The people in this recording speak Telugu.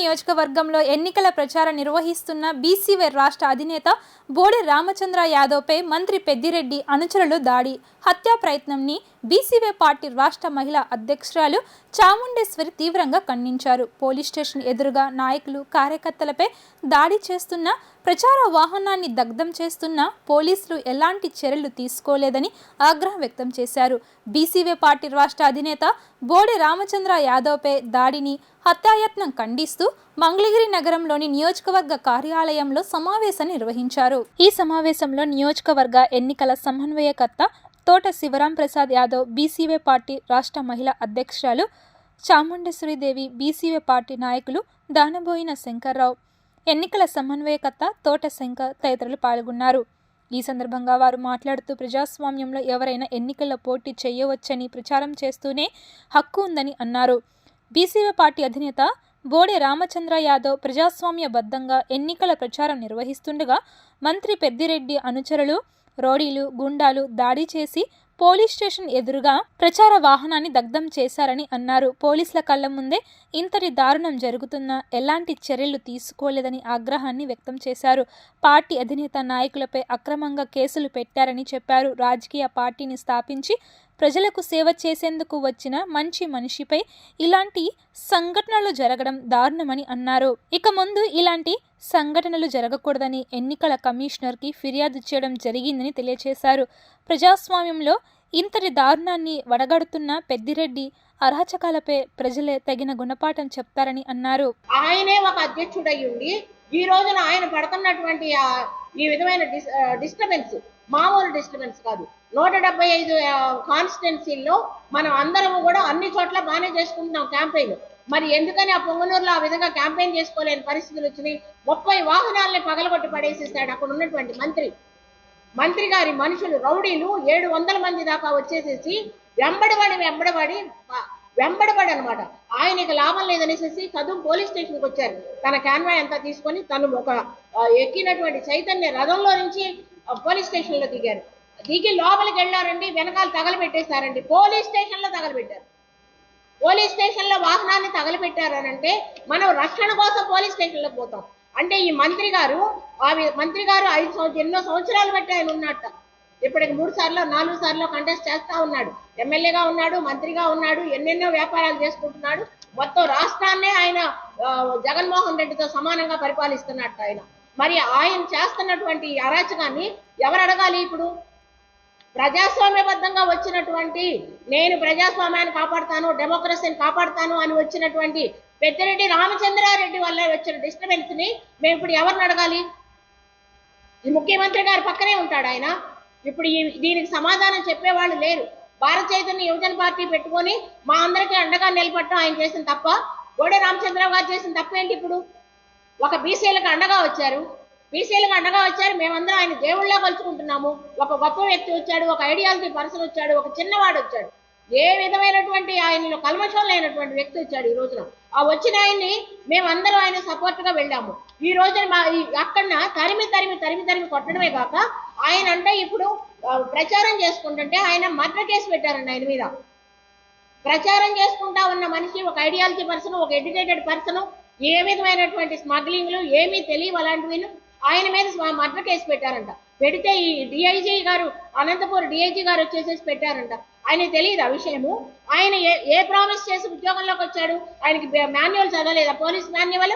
నియోజకవర్గంలో ఎన్నికల ప్రచారం నిర్వహిస్తున్న బీసీవై రాష్ట్ర అధినేత బోడి రామచంద్ర యాదవ్పై మంత్రి పెద్దిరెడ్డి అనుచరులు దాడి హత్యా ప్రయత్నంని బీసీవే పార్టీ రాష్ట్ర మహిళా అధ్యక్షురాలు చాముండేశ్వరి తీవ్రంగా ఖండించారు. పోలీస్ స్టేషన్ ఎదురుగా నాయకులు కార్యకర్తలపై దాడి చేస్తున్న ప్రచార వాహనాన్ని దగ్ధం చేస్తున్న పోలీసులు ఎలాంటి చర్యలు తీసుకోలేదని ఆగ్రహం వ్యక్తం చేశారు. బీసీవే పార్టీ రాష్ట్ర అధినేత బోడె రామచంద్ర యాదవ్పై దాడిని హత్యాయత్నం ఖండిస్తూ మంగళగిరి నగరంలోని నియోజకవర్గ కార్యాలయంలో సమావేశం నిర్వహించారు. ఈ సమావేశంలో నియోజకవర్గ ఎన్నికల సమన్వయకర్త తోట శివరాం ప్రసాద్ యాదవ్ బీసీవే పార్టీ రాష్ట్ర మహిళా అధ్యక్షురాలు చాముండేశ్వరిదేవి బీసీవే పార్టీ నాయకులు దానబోయిన శంకర్రావు. ఎన్నికల సమన్వయకర్త తోట శంకర్ తదితరులు పాల్గొన్నారు. ఈ సందర్భంగా వారు మాట్లాడుతూ ప్రజాస్వామ్యంలో ఎవరైనా ఎన్నికల్లో పోటీ చేయవచ్చని ప్రచారం చేస్తూనే హక్కు ఉందని అన్నారు. బీసీవే పార్టీ అధినేత బోడె రామచంద్ర యాదవ్ ప్రజాస్వామ్యబద్ధంగా ఎన్నికల ప్రచారం నిర్వహిస్తుండగా మంత్రి పెద్దిరెడ్డి అనుచరులు రౌడీలు గుండాలు దాడి చేసి పోలీస్ స్టేషన్ ఎదురుగా ప్రచార వాహనాన్ని దగ్ధం చేశారని అన్నారు. పోలీసుల కళ్ళ ముందే ఇంతటి దారుణం జరుగుతున్నా ఎలాంటి చర్యలు తీసుకోలేదని ఆగ్రహాన్ని వ్యక్తం చేశారు. పార్టీ అధినేత నాయకులపై అక్రమంగా కేసులు పెట్టారని చెప్పారు. రాజకీయ పార్టీని స్థాపించి ప్రజలకు సేవ చేసేందుకు వచ్చిన మంచి మనిషిపై ఇలాంటి సంఘటనలు జరగడం దారుణమని అన్నారు. ఇక ముందు ఇలాంటి సంఘటనలు జరగకూడదని ఎన్నికల కమిషనర్కి ఫిర్యాదు చేయడం జరిగిందని తెలియజేశారు ప్రజాస్వామ్యంలో ఇంతటి దారుణాన్ని వడగడుతున్న పెద్దిరెడ్డి అరాచకాలపై ప్రజలే తగిన గుణపాఠం చెప్తారని అన్నారు. ఆయనే ఒక అధ్యక్షుడయ్యుండి ఈ రోజున ఆయన పడుతున్నటువంటి ఈ విధమైన డిస్టర్బెన్స్ మామూలు డిస్టర్బెన్స్ కాదు. నూట డెబ్బై ఐదు కాన్స్టిట్యున్సీల్లో మనం అందరం కూడా అన్ని చోట్ల బాగానే చేసుకుంటున్నాం క్యాంపెయిన్ మరి ఎందుకని ఆ పొంగనూరులో ఆ విధంగా క్యాంపెయిన్ చేసుకోలేని పరిస్థితులు వచ్చినాయి? ముప్పై వాహనాలని పగలగొట్టి పడేసేసాడు అక్కడ ఉన్నటువంటి మంత్రి. మంత్రి గారి మనుషులు రౌడీలు ఏడు వందల మంది దాకా వచ్చేసేసి వెంబడబడి వెంబడబడి వెంబడబడి అనమాట ఆయనకి లాభం లేదనేసి కదు పోలీస్ స్టేషన్కి వచ్చారు. తన క్యాన్వాయ్ అంతా తీసుకొని తను ఒక ఎక్కినటువంటి చైతన్య రథంలో నుంచి పోలీస్ స్టేషన్లో దిగారు. దిగి లోపలికి వెళ్ళారండి వెనకాల తగలబెట్టేశారండి. పోలీస్ స్టేషన్లో తగలబెట్టారు. పోలీస్ స్టేషన్లో వాహనాన్ని తగలబెట్టారనంటే మనం రక్షణ కోసం పోలీస్ స్టేషన్లో పోతాం. అంటే ఈ మంత్రి గారు ఆ మంత్రి గారు ఐదు సంవత్సరం ఎన్నో సంవత్సరాలు బట్టి ఆయన ఉన్నట్ట ఇప్పటికి మూడు సార్లు నాలుగు సార్లు కంటెస్ట్ చేస్తా ఉన్నాడు. ఎమ్మెల్యేగా ఉన్నాడు మంత్రిగా ఉన్నాడు ఎన్నెన్నో వ్యాపారాలు చేసుకుంటున్నాడు. మొత్తం రాష్ట్రాన్నే ఆయన జగన్మోహన్ రెడ్డితో సమానంగా పరిపాలిస్తున్నట్టు ఆయన. మరి ఆయన చేస్తున్నటువంటి అరాచకాన్ని ఎవరు అడగాలి ఇప్పుడు? ప్రజాస్వామ్యబద్ధంగా వచ్చినటువంటి నేను ప్రజాస్వామ్యాన్ని కాపాడుతాను డెమోక్రసీని కాపాడుతాను అని వచ్చినటువంటి పెద్దిరెడ్డి రామచంద్రారెడ్డి వల్ల వచ్చిన డిస్టర్బెన్స్ని మేము ఇప్పుడు ఎవరిని అడగాలి? ఈ ముఖ్యమంత్రి గారి పక్కనే ఉంటాడు ఆయన. ఇప్పుడు ఈ దీనికి సమాధానం చెప్పేవాళ్ళు లేరు. భారత చైతన్య యువజన పార్టీ పెట్టుకొని మా అందరికీ అండగా నిలబడటం ఆయన చేసిన తప్ప గోడె రామచంద్రరావు గారు చేసిన తప్పేంటి ఇప్పుడు? ఒక బీసీలకు అండగా వచ్చారు. బీసీలకు అండగా వచ్చారు. మేమందరం ఆయన దేవుళ్ళ కలుసుకుంటున్నాము. ఒక గొప్ప వ్యక్తి వచ్చాడు ఒక ఐడియాలజీ పర్సన్ వచ్చాడు ఒక చిన్నవాడు వచ్చాడు. ఏ విధమైనటువంటి ఆయనలో కల్మషం లేనటువంటి వ్యక్తి వచ్చాడు ఈ రోజున. ఆ వచ్చిన ఆయన్ని మేమందరం ఆయన సపోర్ట్గా వెళ్ళాము. ఈ రోజున మా ఈ అక్కడ తరిమి తరిమి తరిమి తరిమి కొట్టడమే కాక ఆయన అంటే ఇప్పుడు ప్రచారం చేసుకుంటుంటే ఆయన మర్డర్ కేసు పెట్టారండి ఆయన మీద. ప్రచారం చేసుకుంటా ఉన్న మనిషి ఒక ఐడియాలజీ పర్సన్ ఒక ఎడ్యుకేటెడ్ పర్సన్ ఏ విధమైనటువంటి స్మగ్లింగ్లు ఏమీ తెలియవు అలాంటివి ఆయన మీద మర్డర్ కేసు పెట్టారంట. పెడితే ఈ డిఐజీ గారు అనంతపూర్ డిఐజీ గారు వచ్చేసేసి పెట్టారంట. ఆయన తెలియదు ఆ విషయము? ఆయన ఏ ఏ ప్రామిస్ చేసి ఉద్యోగంలోకి వచ్చాడు? ఆయనకి మాన్యువల్ చదవలేదా? Police manual?